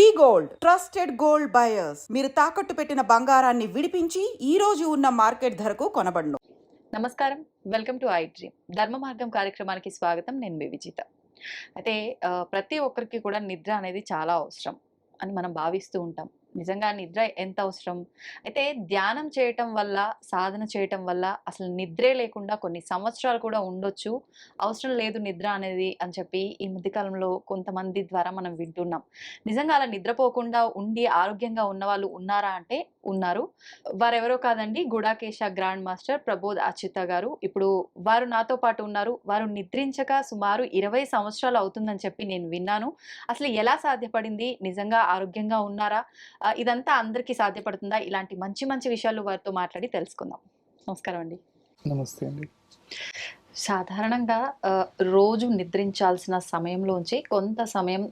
We gold trusted gold buyers. మీరు తాకట్టు పెట్టిన బంగారాన్ని విడిపించి ఈ రోజు ఉన్న మార్కెట్ ధరకు కొనబడును. నమస్కారం. Welcome to I dream. ధర్మ మార్గం కార్యక్రమానికి స్వాగతం. నేను మీ విజిత. అయితే ప్రతి ఒక్కరికి కూడా నిద్ర అనేది చాలా అవసరం అని మనం భావిస్తూ ఉంటాం. నిజంగా నిద్ర ఎంత అవసరం అయితే ధ్యానం చేయటం వల్ల సాధన చేయటం వల్ల అసలు నిద్రే లేకుండా కొన్ని సంవత్సరాలు కూడా ఉండొచ్చు. అవసరం లేదు నిద్ర అనేది అని చెప్పి ఈ మధ్యకాలంలో కొంతమంది ద్వారా మనం వింటున్నాం. నిజంగా అలా నిద్రపోకుండా ఉండి ఆరోగ్యంగా ఉన్న వాళ్ళు ఉన్నారా అంటే ఉన్నారు. వారెవరో కాదండి గుడాకేశ గ్రాండ్ మాస్టర్ ప్రబోధ్ అచ్యుత గారు. ఇప్పుడు వారు నాతో పాటు ఉన్నారు. వారు నిద్రించక సుమారు ఇరవై సంవత్సరాలు అవుతుందని చెప్పి నేను విన్నాను. అసలు ఎలా సాధ్యపడింది? నిజంగా ఆరోగ్యంగా ఉన్నారా? ఇదంతా అందరికీ సాధ్యపడుతుందా? ఇలాంటి మంచి మంచి విషయాలు వారితో మాట్లాడి తెలుసుకుందాం. నమస్కారం అండి. నమస్తే అండి. సాధారణంగా రోజు నిద్రించాల్సిన సమయంలోంచి కొంత సమయం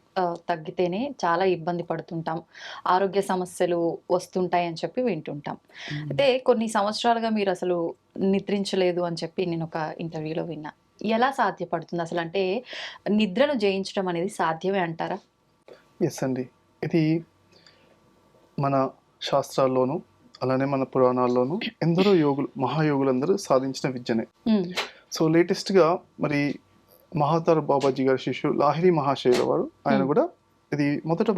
తగ్గితేనే చాలా ఇబ్బంది పడుతుంటాం. ఆరోగ్య సమస్యలు వస్తుంటాయి అని చెప్పి వింటుంటాం. అయితే కొన్ని సంవత్సరాలుగా మీరు అసలు నిద్రించలేదు అని చెప్పి నేను ఒక ఇంటర్వ్యూలో విన్నా. ఎలా సాధ్యపడుతుంది అసలు? అంటే నిద్రను జయించడం అనేది సాధ్యమే అంటారా? ఎస్ అండి. ఇది మన శాస్త్రాల్లోనూ అలానే మన పురాణాల్లోనూ ఎందరో యోగులు మహాయోగులందరూ సాధించిన విద్యనే. సో లేటెస్ట్గా మరి మహాతార్ బాబాజీ గారి శిష్యుడు లాహిరి మహాశయుల వారు ఆయన. కూడా ఇది మొదట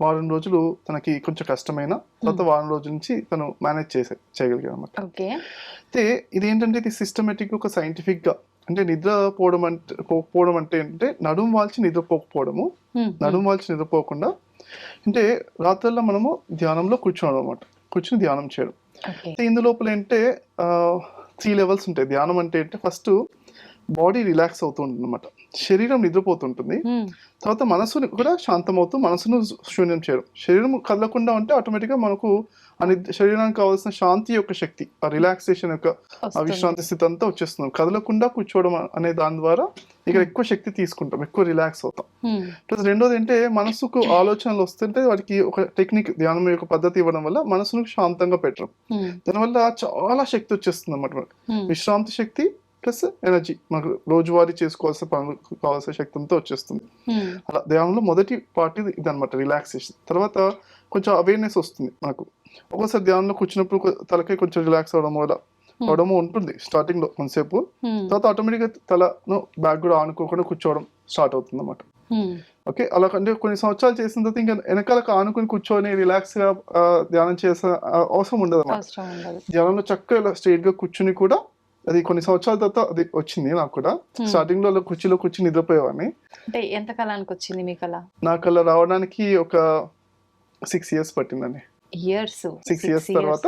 వారం రోజులు తనకి కొంచెం కష్టమైన తర్వాత వారం రోజుల నుంచి తను మేనేజ్ చేసే చేయగలిగాడు అనమాట అయితే ఇది ఏంటంటే ఇది సిస్టమేటిక్ ఒక scientific గా అంటే నిద్ర పోవడం అంటే పోకపోవడం అంటే ఏంటంటే నడుము వాల్చి నిద్రపోకపోవడము. నడుము వాల్చి నిద్రపోకుండా అంటే రాత్రుల్లో మనము ధ్యానంలో కూర్చోవడం అనమాట కూర్చుని ధ్యానం చేయడం. ఓకే. అయితే ఇందు లోపల ఏంటంటే త్రీ లెవెల్స్ ఉంటాయి. ధ్యానం అంటే ఏంటంటే ఫస్ట్ బాడీ రిలాక్స్ అవుతూ ఉంటుంది అనమాట శరీరం నిద్రపోతుంటుంది. తర్వాత మనసుని కూడా శాంతమవుతూ మనసును శూన్యం చేయడం. శరీరం కదలకుండా ఉంటే ఆటోమేటిక్గా మనకు నిద్ర శరీరానికి కావాల్సిన శాంతి యొక్క శక్తి ఆ రిలాక్సేషన్ యొక్క. విశ్రాంతి స్థితి అంతా వచ్చేస్తున్నాం కదలకుండా కూర్చోవడం అనే దాని ద్వారా ఇక్కడ ఎక్కువ శక్తి తీసుకుంటాం. ఎక్కువ రిలాక్స్ అవుతాం. ప్లస్ రెండోది ఏంటంటే మనసుకు ఆలోచనలు వస్తుంటే వాటికి ఒక టెక్నిక్ ధ్యానం యొక్క పద్ధతి ఇవ్వడం వల్ల మనసును శాంతంగా పెట్టడం. దానివల్ల చాలా శక్తి వచ్చేస్తుంది అన్నమాట విశ్రాంతి శక్తి ప్లస్ ఎనర్జీ. మనకు రోజువారీ చేసుకోవాల్సిన పనులు కావాల్సిన శక్తి అంతా వచ్చేస్తుంది. ఉమ్, అలా ధ్యానంలో మొదటి పార్ట్ ఇది ఇదనమాట రిలాక్సేషన్ తర్వాత కొంచెం అవేర్నెస్ వస్తుంది మనకు. ఒక్కోసారి ధ్యానంలో కూర్చున్నప్పుడు కొ- తలకాయ కొంచెం రిలాక్స్ అవడం వల్ల అవడము ఉంటుంది స్టార్టింగ్లో కొంతసేపు. ఉమ్, తర్వాత ఆటోమేటిక్గా తలను బ్యాక్ కూడా ఆనుకోకుండా కూర్చోవడం స్టార్ట్ అవుతుంది అన్నమాట ఉమ్, ఓకే అలా అంటే కొన్ని సంవత్సరాలు చేసిన తర్వాత ఇంకా వెనకాలకు ఆనుకుని కూర్చొని రిలాక్స్గా ధ్యానం చేసే అవసరం ఉండదు. అన్నమాట ధ్యానంలో చక్కగా ఇలా స్ట్రైట్గా కూర్చుని కూడా అది కొన్ని సంవత్సరాల తర్వాత అది వచ్చింది నాకు కూడా. Hmm. స్టార్టింగ్లో అలా కుర్చీలో కూర్చుని నిద్రపోయేవాడిని. అంటే ఎంత కాలానికి వచ్చింది మీకు అలా నాకు అలా రావడానికి ఒక సిక్స్ ఇయర్స్ పట్టిందండి. ఇయర్స్ సిక్స్ ఇయర్స్ తర్వాత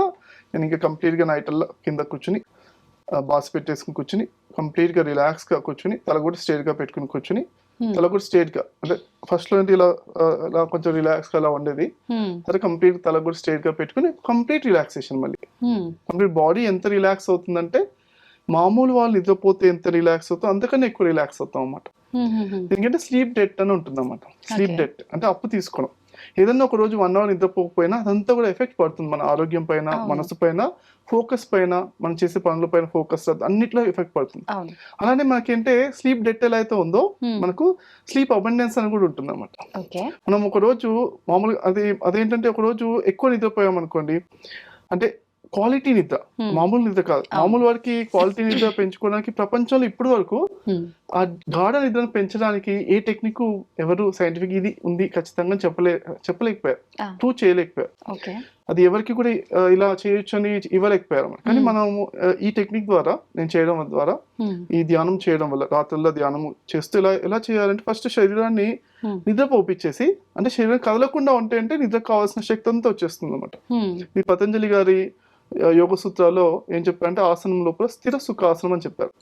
నేను ఇంకా కంప్లీట్గా నైట్ కింద కూర్చుని బాస్ పెట్టేసుకుని కూర్చుని కంప్లీట్గా రిలాక్స్గా కూర్చుని తల కూడా స్ట్రైట్గా పెట్టుకుని కూర్చుని తల కూడా స్ట్రైట్గా అంటే ఫస్ట్లో ఇలా ఇలా కొంచెం రిలాక్స్గా అలా ఉండేది. తర్వాత కంప్లీట్ తల కూడా స్ట్రైట్గా పెట్టుకుని కంప్లీట్ రిలాక్సేషన్ మళ్ళీ. కంప్లీట్ బాడీ ఎంత రిలాక్స్ అవుతుందంటే మామూలు వాళ్ళు నిద్రపోతే ఎంత రిలాక్స్ అవుతుందో అంతకన్నా ఎక్కువ రిలాక్స్ అవుతాం అన్నమాట. ఎందుకంటే స్లీప్ డెట్ అని ఉంటుంది అన్నమాట స్లీప్. డెట్ అంటే అప్పు తీసుకోవడం. ఏదన్నా ఒక రోజు వన్ అవర్ నిద్రపోకపోయినా అదంతా కూడా ఎఫెక్ట్ పడుతుంది మన ఆరోగ్యం పైన. మనసు పైన ఫోకస్ పైన మనం చేసే పనుల పైన ఫోకస్ అన్నిట్లో ఎఫెక్ట్ పడుతుంది. అలానే మనకేంటే స్లీప్ డెట్ ఎలా అయితే ఉందో. మనకు స్లీప్ అబండెన్స్ అని కూడా ఉంటుంది అన్నమాట ఓకే. మనం ఒక రోజు మామూలుగా అది అదేంటంటే ఒక రోజు ఎక్కువ నిద్రపోయాం అనుకోండి అంటే క్వాలిటీ నిద్ర. మామూలు నిద్ర కాదు. మామూలు వారికి క్వాలిటీ నిద్ర పెంచుకోవడానికి ప్రపంచంలో ఇప్పటి వరకు. ఆ గాఢ నిద్రను పెంచడానికి ఏ టెక్నిక్ ఎవరు సైంటిఫిక్ ఇది ఉంది ఖచ్చితంగా చెప్పలే చెప్పలేకపోయారు. ప్రూవ్ చేయలేకపోయారు అది ఎవరికి కూడా ఇలా చేయొచ్చు అని ఇవ్వలేకపోయారు అన్నమాట. కానీ. మనం ఈ టెక్నిక్ ద్వారా నేను చేయడం ద్వారా. ఈ ధ్యానం చేయడం వల్ల రాత్రుల్లో ధ్యానం చేస్తూ ఇలా ఎలా చేయాలంటే ఫస్ట్ శరీరాన్ని. నిద్ర పోపించేసి అంటే శరీరం కదలకుండా ఉంటే అంటే నిద్ర కావాల్సిన శక్తి అంతా వచ్చేస్తుంది అనమాట. ఈ పతంజలి గారి యోగ సూత్రాల్లో ఏం చెప్పారంటే ఆసనం లోపల స్థిర సుఖాసనం అని చెప్పారు.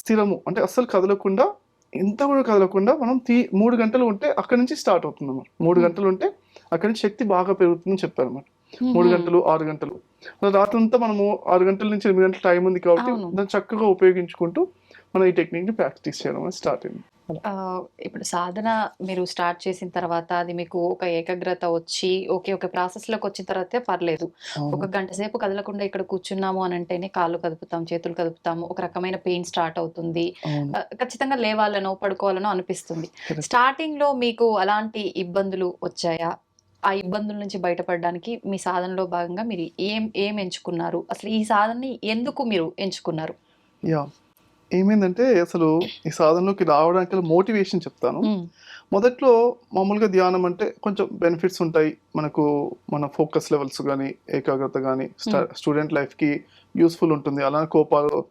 స్థిరము అంటే అస్సలు కదలకుండా ఎంత కూడా కదలకుండా మనం తీ మూడు గంటలు ఉంటే అక్కడి నుంచి స్టార్ట్ అవుతుంది అన్నమాట మూడు. గంటలు ఉంటే అక్కడి నుంచి శక్తి బాగా పెరుగుతుందని చెప్పారు అన్నమాట మూడు. గంటలు ఆరు గంటలు రాత్రంతా మనము ఆరు గంటల నుంచి ఎనిమిది గంటల టైం ఉంది కాబట్టి. దాన్ని చక్కగా ఉపయోగించుకుంటూ మనం ఈ టెక్నిక్ని ప్రాక్టీస్ చేయడం స్టార్ట్ అయింది ఇప్పుడు సాధన మీరు స్టార్ట్ చేసిన తర్వాత అది మీకు ఒక ఏకాగ్రత వచ్చి ఓకే ఒక ప్రాసెస్లోకి వచ్చిన తర్వాత పర్లేదు. ఒక గంట సేపు కదలకుండా ఇక్కడ కూర్చున్నాము అని అంటేనే కాళ్ళు కదుపుతాం చేతులు కదుపుతాము ఒక రకమైన పెయిన్ స్టార్ట్ అవుతుంది. ఖచ్చితంగా లేవాలనో పడుకోవాలనో అనిపిస్తుంది. స్టార్టింగ్లో మీకు అలాంటి ఇబ్బందులు వచ్చాయా? ఆ ఇబ్బందుల నుంచి బయటపడడానికి మీ సాధనలో భాగంగా మీరు ఏం ఏం ఎంచుకున్నారు? అసలు ఈ సాధనని ఎందుకు మీరు ఎంచుకున్నారు? యా. ఏమైందంటే అసలు ఈ సాధనలోకి రావడానికి మోటివేషన్ చెప్తాను. మొదట్లో మామూలుగా ధ్యానం అంటే కొంచెం బెనిఫిట్స్ ఉంటాయి. మనకు మన ఫోకస్ లెవెల్స్ కానీ ఏకాగ్రత కానీ స్టూడెంట్ లైఫ్కి యూస్ఫుల్ ఉంటుంది. అలానే కోపాలు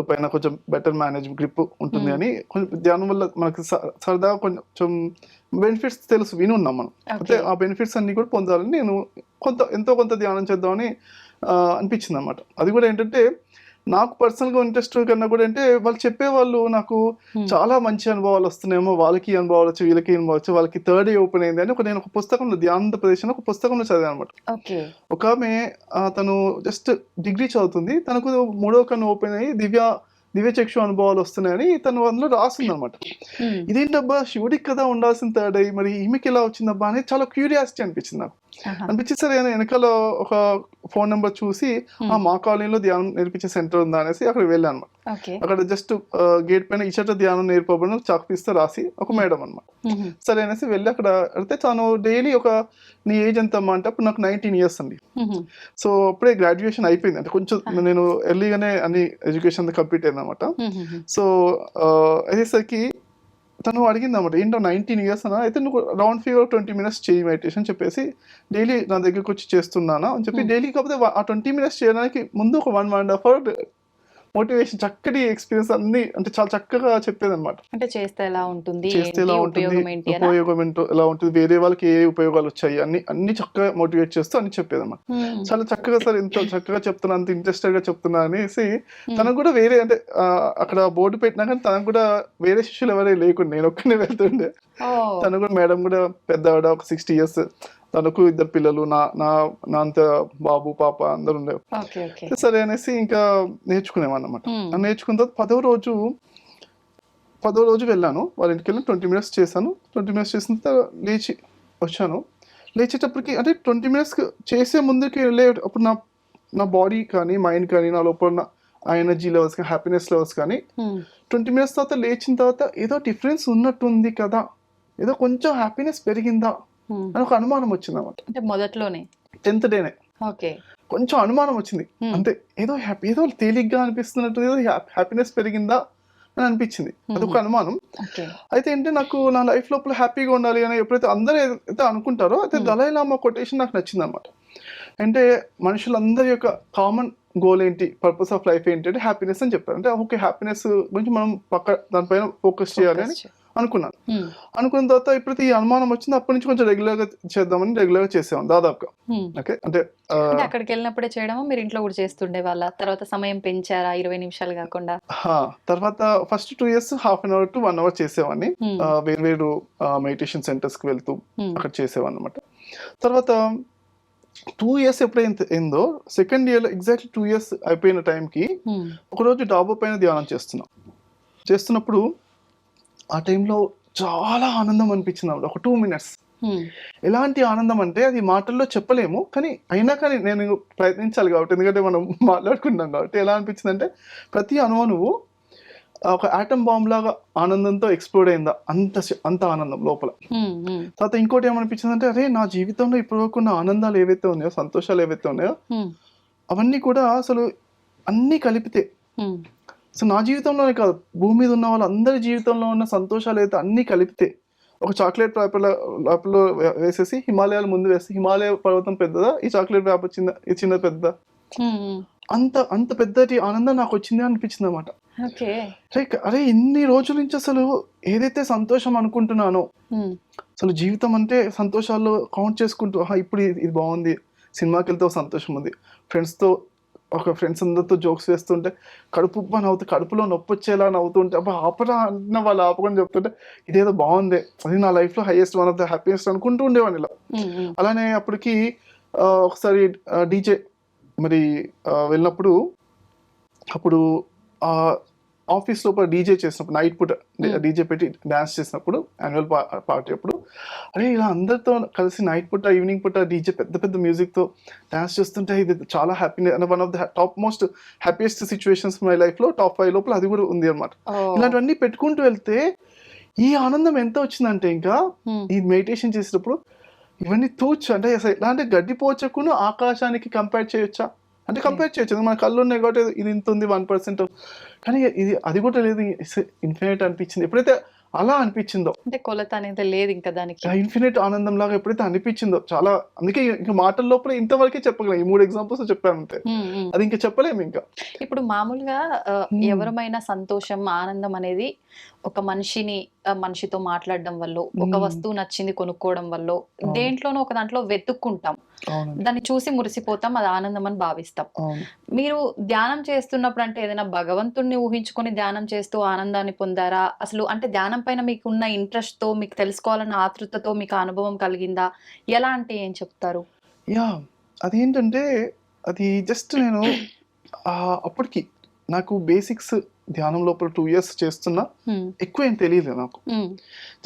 పైన కొంచెం బెటర్ మేనేజ్ గ్రిప్ ఉంటుంది. అని కొంచెం ధ్యానం వల్ల మనకి స- సరదాగా కొంచెం బెనిఫిట్స్ తెలుసు విని ఉన్నాం మనం. అయితే ఓకే ఆ బెనిఫిట్స్ అన్ని కూడా పొందాలని నేను కొంత ఎంతో కొంత ధ్యానం చేద్దామని అనిపించింది అనమాట అది కూడా ఏంటంటే నాకు పర్సనల్గా ఇంట్రెస్ట్ కన్నా కూడా అంటే వాళ్ళు చెప్పేవాళ్ళు నాకు చాలా మంచి అనుభవాలు వస్తున్నాయేమో వాళ్ళకి అనుభవాలు వచ్చి వీళ్ళకి ఈ అనుభవాలు వచ్చి వాళ్ళకి థర్డ్ ఏ ఓపెన్ అయింది అని ఒక నేను ఒక పుస్తకంలో ధ్యానంద ప్రదేశం ఒక పుస్తకంలో చదివాను అనమాట ఒక ఆమె తను జస్ట్ డిగ్రీ చదువుతుంది తనకు మూడో కన్ను ఓపెన్ అయ్యి దివ్య దివ్య చక్షు అనుభవాలు వస్తున్నాయని తను అందులో రాస్తుంది అనమాట ఇదేంటబ్బా శివుడికి కదా ఉండాల్సిన థర్డ్ అయ్యి మరి ఈమెకి ఎలా వచ్చిందబ్బా అని చాలా క్యూరియాసిటీ అనిపించింది నాకు. అనిపించింది సరే నేను వెనకాల ఒక ఫోన్ నెంబర్ చూసి ఆ మా కాలనీలో ధ్యానం నేర్పించే సెంటర్ ఉందా అనేసి అక్కడ వెళ్ళాను అక్కడ జస్ట్ గేట్ పైన ఇచ్చట ధ్యానం నేర్పబడిన చాక్ పీస్తో రాసి ఒక మేడం అనమాట సరే అనేసి వెళ్ళి అక్కడ అయితే తాను డైలీ ఒక నీ ఏజ్ ఎంత అమ్మా? అంటే అప్పుడు నాకు నైన్టీన్ ఇయర్స్ అండి. సో అప్పుడే గ్రాడ్యుయేషన్ అయిపోయింది. అంటే కొంచెం నేను ఎర్లీగానే అన్ని ఎడ్యుకేషన్ కంప్లీట్ అయింది అనమాట సో అయ్యేసరికి తను అడిగింది అనమాట ఏంటో నైన్టీన్ ఇయర్స్ అన్నా అయితే నువ్వు రౌండ్ ఫీవర్ ట్వంటీ మినిట్స్ చేయి మెడిటేషన్ చెప్పేసి డైలీ నా దగ్గరికి వచ్చి చేస్తున్నానా అని చెప్పి. డైలీ కాకపోతే ఆ ట్వంటీ మినిట్స్ చేయడానికి ముందు ఒక one one and half hour motivation చక్కటి ఎక్స్పీరియన్స్ అన్ని అంటే చాలా చక్కగా చెప్పేది అనమాట అంటే చేస్తే ఎలా ఉంటుంది? చేస్తే ఎలా ఉంటుంది? ఉపయోగం ఏంటి ఎలా ఉంటుంది? వేరే వాళ్ళకి ఏ ఉపయోగాలు వచ్చాయి? అన్ని అన్ని చక్కగా మోటివేట్ చేస్తూ అన్ని చెప్పేది అనమాట. చాలా చక్కగా సార్ ఎంత చక్కగా చెప్తున్నా అంత ఇంట్రెస్టెడ్గా చెప్తున్నా అనేసి. తనకు కూడా వేరే అంటే అక్కడ బోర్డు పెట్టినా కానీ తనకు కూడా వేరే శిష్యులు ఎవరే లేకుండా నేను ఒక్కనే వెళ్తుండే. తను కూడా మేడం కూడా పెద్దవాడ ఒక సిక్స్టీ ఇయర్స్. తనకు ఇద్దరు పిల్లలు నా నా నా అంత బాబు పాప అందరు ఉండే ఓకే ఓకే. సరే అనేసి ఇంకా నేర్చుకునేవాన్నమాట. Hmm. ఆ నేర్చుకున్న తర్వాత పదో రోజు పదో రోజు వెళ్ళాను. వాళ్ళ ఇంటికి వెళ్ళి ట్వంటీ మినిట్స్ చేశాను. ట్వంటీ మినిట్స్ చేసిన తర్వాత లేచి వచ్చాను. లేచేటప్పటికి అంటే ట్వంటీ మినిట్స్ చేసే ముందుకి వెళ్ళే అప్పుడు నా నా బాడీ కానీ మైండ్ కానీ నా లోపల ఉన్న ఆ ఎనర్జీ లెవెల్స్ కానీ హ్యాపీనెస్ లెవెల్స్ కానీ. ట్వంటీ మినిట్స్ తర్వాత లేచిన తర్వాత ఏదో డిఫరెన్స్ ఉన్నట్టుంది కదా. ఏదో కొంచెం హ్యాపీనెస్ పెరిగిందా. అని ఒక అనుమానం వచ్చింది అనమాట అంటే మొదట్లోనే? టెన్త్ డేనే. ఓకే. కొంచెం అనుమానం వచ్చింది. అంతే ఏదో హ్యాపీ ఏదో తేలిగ్గా అనిపిస్తున్నట్టు ఏదో హ్యాపీనెస్ పెరిగిందా అని అనిపించింది. అదొక. అనుమానం. అయితే ఏంటి నాకు నా లైఫ్ లోపల హ్యాపీగా ఉండాలి అని ఎప్పుడైతే అందరూ అయితే అనుకుంటారో అయితే. దళాయి లామా కొటేషన్ నాకు నచ్చింది అనమాట అంటే మనుషులందరి యొక్క కామన్ గోల్ ఏంటి పర్పస్ ఆఫ్ లైఫ్ ఏంటి అంటే హ్యాపీనెస్ అని చెప్పారు. అంటే ఓకే హ్యాపీనెస్ గురించి మనం పక్క దానిపైన ఫోకస్ చేయాలి అని అనుకున్నాను. అనుకున్న తర్వాత ఎప్పుడైతే ఈ అనుమానం వచ్చింది అప్పటి నుంచి కొంచెం రెగ్యులర్గా చేద్దామని రెగ్యులర్గా చేసాం దాదాపుగా. ఓకే అంటే అక్కడికి వెళ్ళినప్పుడే చేయడమా మీరు ఇంట్లో కూడా చేస్తుండే వాళ్ళ తర్వాత సమయం పెంచారా ఇరవై నిమిషాలు కాకుండా హా, తర్వాత first two years half an hour to one hour చేసేవాడిని. ఆ, వేర్వేరు మెడిటేషన్ సెంటర్స్కి వెళ్తూ. అక్కడ చేసేవాడిని అనమాట తర్వాత టూ ఇయర్స్ ఎప్పుడైతే అయిందో second year exactly two years అయిపోయిన టైంకి. ఒకరోజు డాబా పైన ధ్యానం చేస్తున్నాం చేస్తున్నప్పుడు ఆ టైంలో చాలా ఆనందం అనిపించింది అన్నమాట ఒక టూ మినిట్స్. ఎలాంటి ఆనందం అంటే అది మాటల్లో చెప్పలేము కానీ అయినా కానీ నేను ప్రయత్నించాలి కాబట్టి ఎందుకంటే మనం మాట్లాడుకుంటాం కాబట్టి ఎలా అనిపించింది అంటే ప్రతి అణువు ఒక ఆటం బాంబ్ లాగా ఆనందంతో ఎక్స్ప్లోడ్ అయిందా అంత అంత ఆనందం లోపల. తర్వాత ఇంకోటి ఏమనిపించింది అంటే అరే నా జీవితంలో ఇప్పటివరకు ఉన్న ఆనందాలు ఏవైతే ఉన్నాయో సంతోషాలు ఏవైతే ఉన్నాయో. అవన్నీ కూడా అసలు అన్నీ కలిపితే. సో నా జీవితంలోనే కాదు భూమి మీద ఉన్న వాళ్ళందరి జీవితంలో ఉన్న సంతోషాలు అయితే అన్నీ కలిపితే ఒక చాక్లెట్ పేపర్ పేపర్లో వేసేసి హిమాలయాలు ముందు వేసి హిమాలయ పర్వతం పెద్దదా ఈ చాక్లెట్ పేపర్ చిన్న ఈ చిన్న పెద్దదా. Hmm. అంత అంత పెద్దటి ఆనందం నాకు వచ్చింది అనిపించింది అనమాట అరే ఇన్ని రోజుల నుంచి అసలు ఏదైతే సంతోషం అనుకుంటున్నానో. అసలు జీవితం అంటే సంతోషాల్లో కౌంట్ చేసుకుంటూ ఇప్పుడు ఇది బాగుంది సినిమాకి వెళ్తే సంతోషం ఉంది ఫ్రెండ్స్తో ఒక ఫ్రెండ్స్ అందరితో జోక్స్ వేస్తుంటే కడుపు ఉబ్బ నవ్వుతూ కడుపులో నొప్పి వచ్చేలా నవ్వుతుంటే అబ్బా ఆపరా అన్న వాళ్ళు ఆపకొని చెప్తుంటే ఇదేదో బాగుంది అది నా లైఫ్లో highest one of the happiest అనుకుంటూ ఉండేవాడిని ఇలా. అలానే అప్పటికి ఒకసారి డీజే మరి వెళ్ళినప్పుడు అప్పుడు ఆ ఆఫీస్ లోపల డీజే చేసినప్పుడు నైట్ పూట Hmm. డీజే పెట్టి డాన్స్ చేసినప్పుడు యాన్యువల్ పార్టీ అప్పుడు అరే ఇలా అందరితో కలిసి నైట్ పూట ఈవినింగ్ పూట డీజే పెద్ద పెద్ద music తో డాన్స్ చేస్తుంటే ఇది చాలా happy one of the top most happiest situations my లైఫ్లో టాప్ ఫైవ్ లోపల అది కూడా ఉంది అనమాట Oh. ఇలాంటివన్నీ పెట్టుకుంటూ వెళ్తే ఈ ఆనందం ఎంత వచ్చిందంటే ఇంకా Hmm. ఈ మెడిటేషన్ చేసేటప్పుడు ఇవన్నీ తూచు అంటే అసలు గడ్డి పోచకును ఆకాశానికి కంపేర్ చేయొచ్చా అంటే కంపేర్ చేయొచ్చు. మన కళ్ళు ఉన్నాయి కాబట్టి ఇది ఇంత ఉంది వన్ పర్సెంట్ కానీ ఇది అది కూడా లేదు. ఇన్ఫినిట్ అనిపించింది. ఎప్పుడైతే అలా అనిపించిందో. అంటే కొలత అనేది లేదు ఇంకా దానికి. ఇన్ఫినిట్ ఆనందం లాగా ఎప్పుడైతే అనిపించిందో చాలా అందుకే ఇంకా మాటల లోపల ఇంతవరకే చెప్పగలం. ఈ మూడు ఎగ్జాంపుల్స్ చెప్పాను అంతే. అది ఇంకా చెప్పలేము ఇంకా. ఇప్పుడు మామూలుగా. ఎవరమైనా సంతోషం ఆనందం అనేది ఒక మనిషిని మనిషితో మాట్లాడడం వల్ల ఒక. వస్తువు నచ్చింది కొనుక్కోవడం వల్ల. దేంట్లోనో ఒక దాంట్లో వెతుక్కుంటాం. దాన్ని చూసి మురిసిపోతాం అది ఆనందం అని భావిస్తాం మీరు ధ్యానం చేస్తున్నప్పుడు అంటే ఏదైనా భగవంతుణ్ణి ఊహించుకొని ధ్యానం చేస్తూ ఆనందాన్ని పొందారా? అసలు అంటే ధ్యానం పైన మీకున్న ఇంట్రెస్ట్తో మీకు తెలుసుకోవాలన్న ఆతృతతో మీకు అనుభవం కలిగిందా? ఎలా అంటే ఏం చెప్తారు? యా అదేంటంటే అది జస్ట్ నేను అప్పటికి నాకు బేసిక్స్ ధ్యానం లోపల టూ ఇయర్స్ చేస్తున్నా Hmm. ఎక్కువ ఏం తెలియదు నాకు Hmm.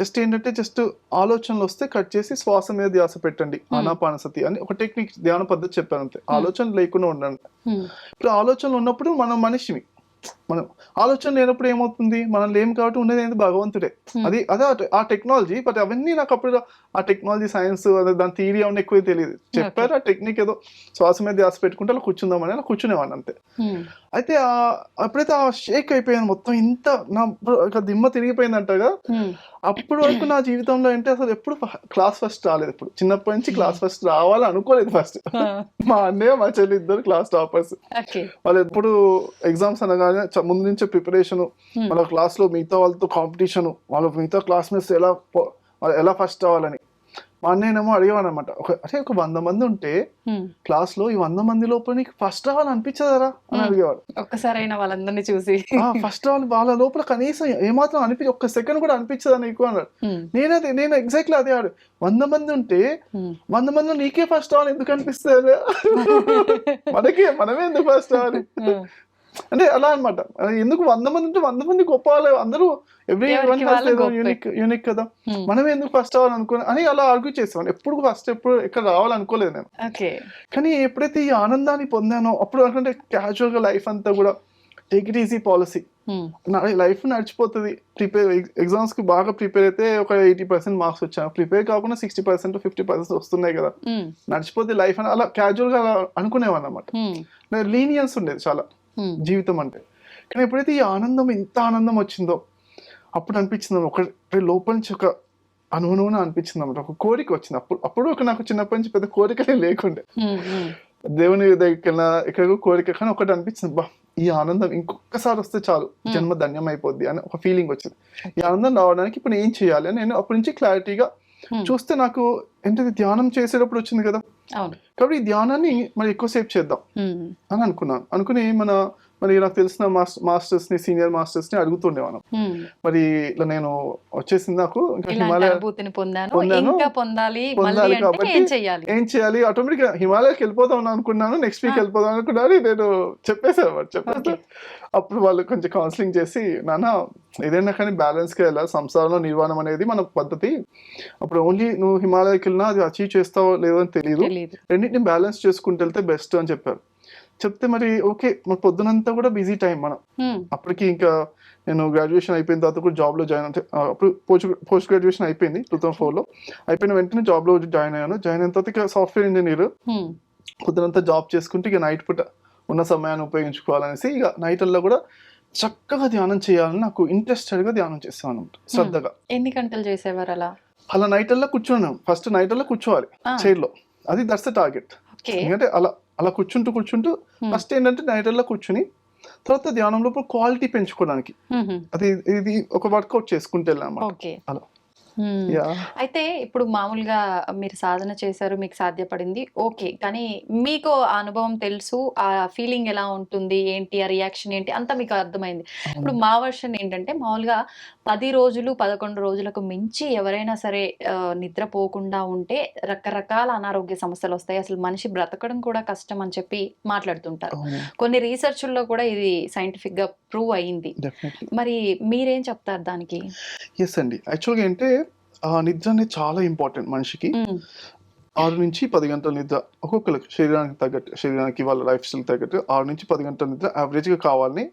జస్ట్ ఏంటంటే జస్ట్ ఆలోచనలు వస్తే కట్ చేసి శ్వాస మీద ధ్యాస పెట్టండి Hmm. ఆనాపానసతి అని ఒక టెక్నిక్ ధ్యాన పద్ధతి చెప్పాను అంతే ఆలోచన లేకుండా ఉండండి Hmm. ఇప్పుడు ఆలోచనలు ఉన్నప్పుడు మనం మనిషివి మనం ఆలోచన లేనప్పుడు ఏమవుతుంది మనం లేము కాబట్టి ఉండేది ఏంటి భగవంతుడే Hmm. అది అదే ఆ టెక్నాలజీ బట్ అవన్నీ నాకు అప్పుడు ఆ టెక్నాలజీ సైన్స్ అదే దాని థియరీ అవన్నీ ఎక్కువ తెలియదు చెప్పారు ఆ టెక్నిక్ ఏదో శ్వాస మీద ధ్యాస పెట్టుకుంటే అలా కూర్చుందామని అలా కూర్చునేవాడిని అంతే Hmm. అయితే ఆ అప్పుడైతే ఆ షేక్ అయిపోయాను మొత్తం ఇంత నా దిమ్మ తిరిగిపోయిందంటగా. అప్పటి వరకు నా జీవితంలో అంటే అసలు ఎప్పుడు క్లాస్ ఫస్ట్ రాలేదు ఇప్పుడు చిన్నప్పటి నుంచి క్లాస్ ఫస్ట్ రావాలని అనుకోలేదు ఫస్ట్. మా అన్నయ్య మా చెల్లి ఇద్దరు క్లాస్ టాపర్స్. వాళ్ళు ఎప్పుడు ఎగ్జామ్స్ అనగానే ముందు నుంచే ప్రిపరేషన్. వాళ్ళ క్లాస్లో మిగతా వాళ్ళతో కాంపిటీషన్ వాళ్ళ మిగతా క్లాస్మేట్స్ ఎలా ఎలా ఫస్ట్ అవ్వాలని మా అన్నయ్యనేమో అడిగేవాడు అనమాట ఒక అంటే ఒక వంద మంది ఉంటే. క్లాస్లో ఈ వంద మంది లోపల నీకు ఫస్ట్ రావాలి అనిపించదరా అని. అడిగేవాడు ఒక్కసారైనా వాళ్ళందరినీ చూసి ఫస్ట్ రావాలి వాళ్ళ లోపల కనీసం ఏమాత్రం అనిపించి ఒక్క సెకండ్ కూడా అనిపించదా నీకు అన్నాడు. నేనదే నేను ఎగ్జాక్ట్లీ అదే ఆడు వంద మంది ఉంటే. వంద మందిలో నీకే ఫస్ట్ రావాలి ఎందుకు అనిపిస్తుంది మనకే మనమే ఎందుకు ఫస్ట్ రావాలి. అంటే అలా అన్నమాట ఎందుకు వంద మంది ఉంటే వంద మంది గొప్ప వాళ్ళు అందరూ ఎవ్రీ వన్. యూనిక్ యూనిక్ కదా Hmm. మనమే ఎందుకు ఫస్ట్ అవ్వాలనుకుని అని అలా ఆర్గ్యూ చేసేవాడిని ఎప్పుడు ఫస్ట్ ఎప్పుడు ఇక్కడ రావాలనుకోలేదు నేను. కానీ ఎప్పుడైతే ఈ ఆనందాన్ని పొందానో అప్పుడు అంటే క్యాజువల్గా లైఫ్ అంతా కూడా take it easy policy Hmm. Life నడిచిపోతుంది prepare ఎగ్జామ్స్కి బాగా ప్రిపేర్ అయితే ఒక ఎయిటీ పర్సెంట్ మార్క్స్ వచ్చాను ప్రిపేర్ కాకుండా సిక్స్టీ పర్సెంట్ ఫిఫ్టీ పర్సెంట్ వస్తున్నాయి కదా Hmm. నడిచిపోతే లైఫ్ అని అలా క్యాజువల్గా అలా అనుకునేవాడిని అనమాట Hmm. లీనియన్స్ ఉండేది చాలా Hmm. జీవితం అంటే కానీ ఎప్పుడైతే ఈ ఆనందం ఇంత ఆనందం వచ్చిందో అప్పుడు అనిపించింది ఒక లోపల నుంచి ఒక అనుగుణంగా అనిపించింది అనమాట ఒక కోరిక వచ్చింది. అప్పుడు అప్పుడు ఒక నాకు చిన్నప్పటి నుంచి పెద్ద కోరికలే లేకుండే. దేవుని దగ్గర ఎక్కడికో కోరిక కానీ ఒకటి అనిపించింది. బా ఈ ఆనందం ఇంకొకసారి వస్తే చాలు. జన్మ ధన్యం అయిపోద్ది అని ఒక ఫీలింగ్ వచ్చింది. ఈ ఆనందం రావడానికి ఇప్పుడు ఏం చేయాలి అని నేను అప్పటి నుంచి క్లారిటీగా. చూస్తే నాకు ఏంటది ధ్యానం చేసేటప్పుడు వచ్చింది కదా? కాబట్టి ఈ ధ్యానాన్ని మరి ఎక్కువసేపు చేద్దాం. అని అనుకున్నాను. అనుకుని మన మరి నాకు తెలిసిన మాస్టర్స్ని సీనియర్ మాస్టర్స్ని అడుగుతుండే మనం. మరి ఇట్లా నేను వచ్చేసింది నాకు. పొందాలి కాబట్టి ఏం చేయాలి? ఆటోమేటిక్గా హిమాలయకి వెళ్ళిపోదాం అనుకున్నాను. Next week. వెళ్ళిపోదాం అనుకున్నాను. నేను చెప్పేశాను మరి చెప్పేస్తే Okay. అప్పుడు వాళ్ళు కొంచెం కౌన్సిలింగ్ చేసి నాన్న ఏదైనా కానీ బ్యాలెన్స్గా వెళ్ళాలి. సంసారంలో నిర్వాణం అనేది మన పద్ధతి. అప్పుడు ఓన్లీ నువ్వు హిమాలయకి వెళ్ళినా అది అచీవ్ చేస్తావో లేదో అని తెలియదు తెలియదు రెండింటిని బ్యాలెన్స్ చేసుకుంటూ వెళ్తే బెస్ట్ అని చెప్పారు. చెప్తే మరి ఓకే మరి పొద్దునంతా కూడా బిజీ టైం మనం. అప్పటికి ఇంకా నేను గ్రాడ్యుయేషన్ అయిపోయిన తర్వాత కూడా జాబ్లో జాయిన్ అంటే అప్పుడు పోస్ట్ పోస్ట్ గ్రాడ్యుయేషన్ అయిపోయింది టూ థౌసండ్ ఫోర్లో అయిపోయిన వెంటనే జాబ్లో జాయిన్ అయ్యాను. జాయిన్ అయిన తర్వాత ఇక సాఫ్ట్వేర్ ఇంజనీర్. పొద్దునంతా జాబ్ చేసుకుంటే ఇక నైట్ పూట ఉన్న సమయాన్ని ఉపయోగించుకోవాలనేసి ఇక నైట్ అల్లో కూడా చక్కగా ధ్యానం చేయాలని నాకు ఇంట్రెస్టెడ్గా ధ్యానం చేస్తాను అనమాట శ్రద్ధగా. ఎన్ని గంటలు చేసేవారు అలా? అలా నైట్ అల్లా కూర్చున్నాం ఫస్ట్ నైట్ అల్లా కూర్చోవాలి. చైర్లో అది దట్స్ ద టార్గెట్ ఎందుకంటే అలా అలా కూర్చుంటూ కూర్చుంటూ. ఫస్ట్ ఏంటంటే నైట్ అల్లా కూర్చుని తర్వాత ధ్యానం లోపల క్వాలిటీ పెంచుకోవడానికి అది ఇది ఒక వర్కౌట్ చేసుకుంటూ అలా. Hmm. అయితే ఇప్పుడు మామూలుగా మీరు సాధన చేశారు మీకు సాధ్యపడింది. ఓకే కానీ మీకు ఆ అనుభవం తెలుసు ఆ ఫీలింగ్ ఎలా ఉంటుంది ఏంటి ఆ రియాక్షన్ ఏంటి అంతా మీకు అర్థమైంది. ఇప్పుడు మా వర్షన్ ఏంటంటే మామూలుగా పది రోజులు పదకొండు రోజులకు మించి ఎవరైనా సరే నిద్రపోకుండా ఉంటే రకరకాల అనారోగ్య సమస్యలు వస్తాయి. అసలు మనిషి బ్రతకడం కూడా కష్టం అని చెప్పి మాట్లాడుతుంటారు. కొన్ని రీసెర్చ్ల్లో కూడా ఇది సైంటిఫిక్గా ప్రూవ్ అయింది. మరి మీరేం చెప్తారు దానికి? ఎస్ అండి. యాక్చువల్గా ఆ నిద్ర అనేది చాలా ఇంపార్టెంట్ మనిషికి ఆరు నుంచి పది గంటల నిద్ర ఒక్కొక్కరికి శరీరానికి తగ్గట్టు శరీరానికి వాళ్ళ లైఫ్ స్టైల్ తగ్గట్టు ఆరు నుంచి పది గంటల నిద్ర average గా కావాలని.